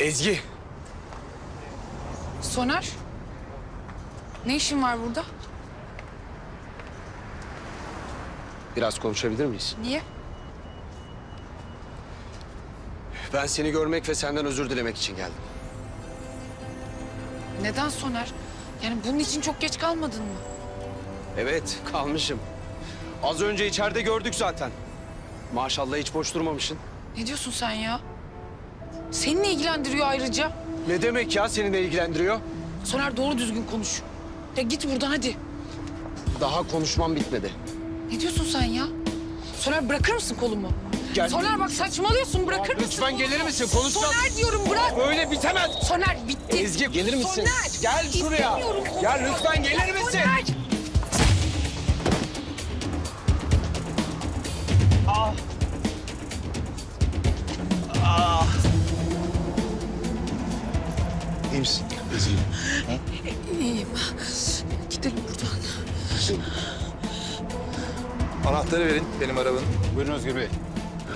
Ezgi. Soner. Ne işin var burada? Biraz konuşabilir miyiz? Niye? Ben seni görmek ve senden özür dilemek için geldim. Neden Soner? Yani bunun için çok geç kalmadın mı? Evet, kalmışım. Az önce içeride gördük zaten. Maşallah hiç boş durmamışsın. Ne diyorsun sen ya? Seni ne ilgilendiriyor ayrıca? Ne demek ya seni ne ilgilendiriyor? Soner doğru düzgün konuş. Ya git buradan hadi. Daha konuşmam bitmedi. Ne diyorsun sen ya? Soner bırakır mısın kolumu? Gel. Soner bak saçmalıyorsun bırakır mısın? lütfen kolumu? gelir misin? Konuşacağız. Soner diyorum bırak. Böyle bitemez. Soner bitti. Ezgi gelir misin? Soner. Gel şuraya. Gel lütfen gelir misin? Soner. Anahtarı verin benim arabanın. Buyurun Özgür Bey.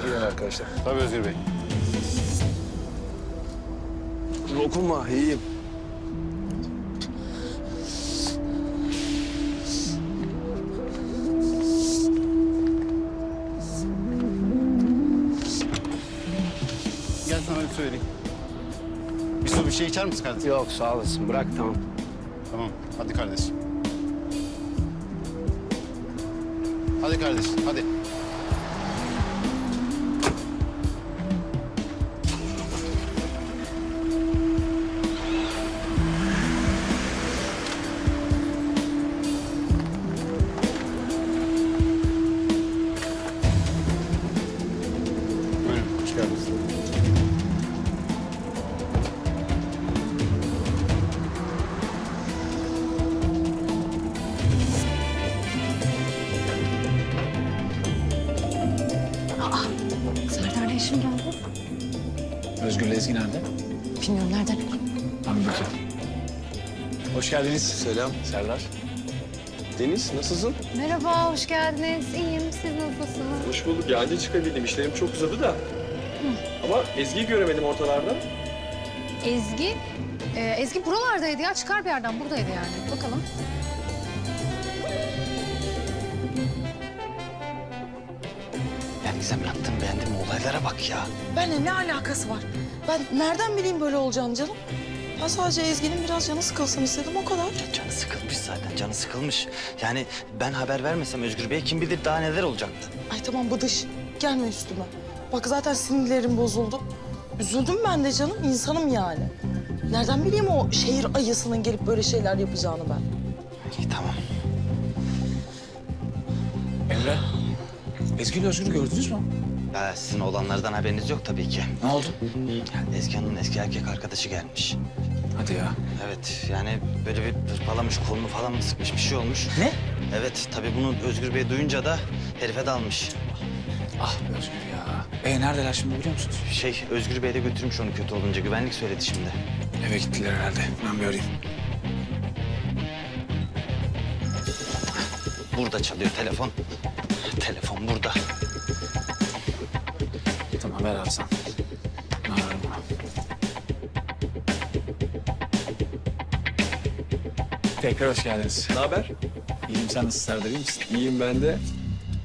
Buyurun arkadaşlar. Tabii Özgür Bey. Dokunma, iyiyim. Gel sana bir söyleyeyim. Bir su bir şey içer misin kardeşim? Yok sağ olasın, bırak tamam. Tamam. Hadi kardeşim. Hadi kardeşim. Hadi. Buyurun. Hoş geldiniz. Serdar ne işin geldi? Özgür Ezgi nerede? Bilmiyorum nereden? Ben bir bakayım. Hoş geldiniz. Selam. Serdar. Deniz, nasılsın? Merhaba, hoş geldiniz. İyiyim, siz nasılsınız? Hoş bulduk. Ya anca çıkabildim. İşlerim çok uzadı da. Ama Ezgi'yi göremedim ortalarda. Ezgi, e, Ezgi buralardaydı ya. Çıkar bir yerden, buradaydı yani. Bakalım. Gizem yaptım beğendim mi? Olaylara bak ya. Benimle ne alakası var? Ben nereden bileyim böyle olacağını canım? Ben sadece Ezgi'nin biraz canı sıkılsın istedim o kadar. Ya canı sıkılmış zaten canı sıkılmış. Yani ben haber vermesem Özgür Bey kim bilir daha neler olacaktı. Ay tamam bıdış. Gelme üstüme. Bak zaten sinirlerim bozuldu. Üzüldüm ben de canım. insanım yani. Nereden bileyim o şehir ayısının gelip böyle şeyler yapacağını ben? İyi tamam. Emre. Ezgi Özgür'ü gördünüz mü? Ya sizin olanlardan haberiniz yok tabii ki. Ne oldu? Ya Ezgi Hanım'ın eski erkek arkadaşı gelmiş. Hadi ya. Evet yani böyle bir hırpalamış kolunu falan mı sıkmış bir şey olmuş. Ne? Evet tabii bunu Özgür Bey duyunca da herife dalmış. Ah be Özgür ya. E neredeler şimdi biliyor musunuz? Şey Özgür Bey de götürmüş onu kötü olunca güvenlik söyledi şimdi. Eve gittiler herhalde. Ben bir arayayım. Burada çalıyor telefon. Telefon burada. Tamam ver abi sen. Ben ararım. Tekrar hoş geldiniz. Ne haber? İyiyim sen nasılsın Serdar iyi misin? İyiyim ben de.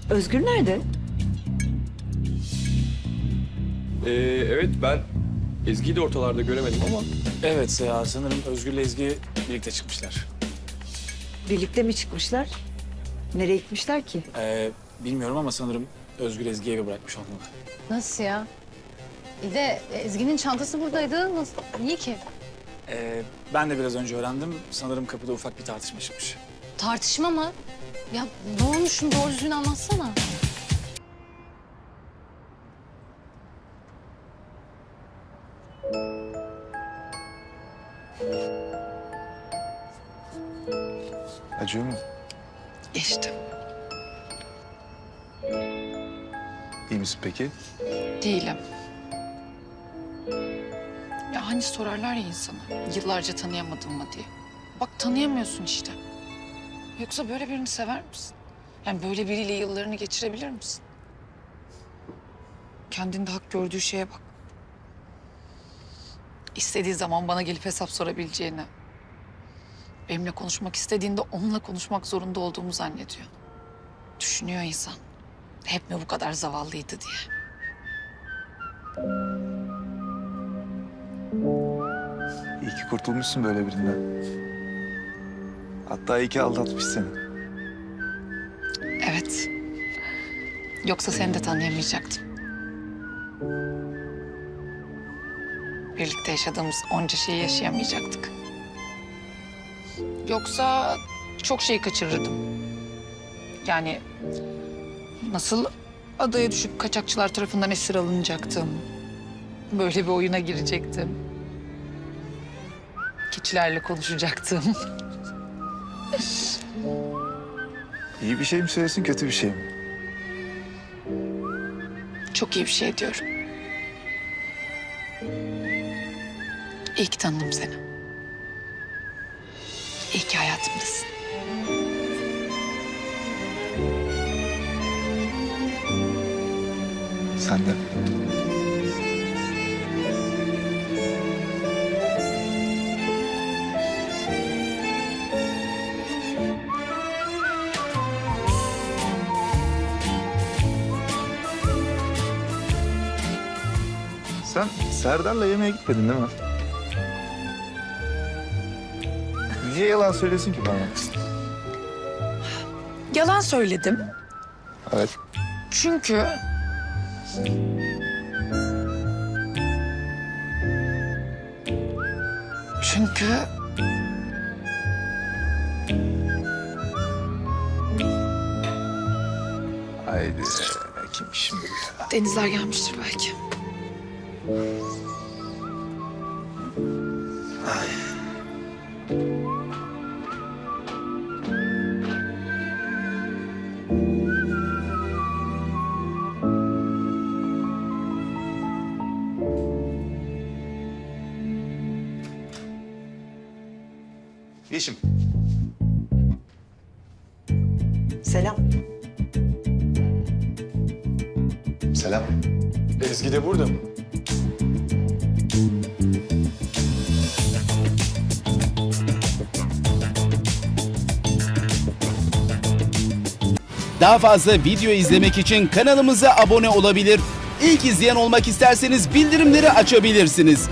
Özgür nerede? Ee, evet ben Ezgi'yi de ortalarda göremedim ama Evet ya sanırım Özgür ile Ezgi birlikte çıkmışlar. Birlikte mi çıkmışlar? Nereye gitmişler ki? Ee, bilmiyorum ama sanırım Özgür Ezgi'yi eve bırakmış olmalı. Nasıl ya? Bir de Ezgi'nin çantası buradaydı. Nasıl? Niye ki? Ee, ben de biraz önce öğrendim. Sanırım kapıda ufak bir tartışma çıkmış. Tartışma mı? Ya ne olmuş doğru düzgün anlatsana. Acıyor mu? Geçti. İyi misin peki? Değilim. Ya hani sorarlar ya insana yıllarca tanıyamadın mı diye. Bak tanıyamıyorsun işte. Yoksa böyle birini sever misin? Yani böyle biriyle yıllarını geçirebilir misin? Kendinde hak gördüğü şeye bak. istediği zaman bana gelip hesap sorabileceğini, benimle konuşmak istediğinde onunla konuşmak zorunda olduğumu zannediyor. Düşünüyor insan. Hep mi bu kadar zavallıydı diye. İyi ki kurtulmuşsun böyle birinden. Hatta iyi ki aldatmış seni. Evet. Yoksa seni de tanıyamayacaktım. Birlikte yaşadığımız onca şeyi yaşayamayacaktık. Yoksa çok şey kaçırırdım. Yani nasıl adaya düşüp kaçakçılar tarafından esir alınacaktım. Böyle bir oyuna girecektim. Keçilerle konuşacaktım. İyi bir şey mi söylesin, kötü bir şey mi? Çok iyi bir şey diyorum. İyi ki tanıdım seni. İyi ki hayatımdasın. Sen de. Sen Serdar'la yemeğe gitmedin değil mi? Niye yalan söylüyorsun ki bana? Yalan söyledim. Evet. Çünkü... Çünkü... Haydi. Kim şimdi ya? Denizler gelmiştir belki. Yeşim. Selam. Selam. Ezgi de burada mı? Daha fazla video izlemek için kanalımıza abone olabilir. İlk izleyen olmak isterseniz bildirimleri açabilirsiniz.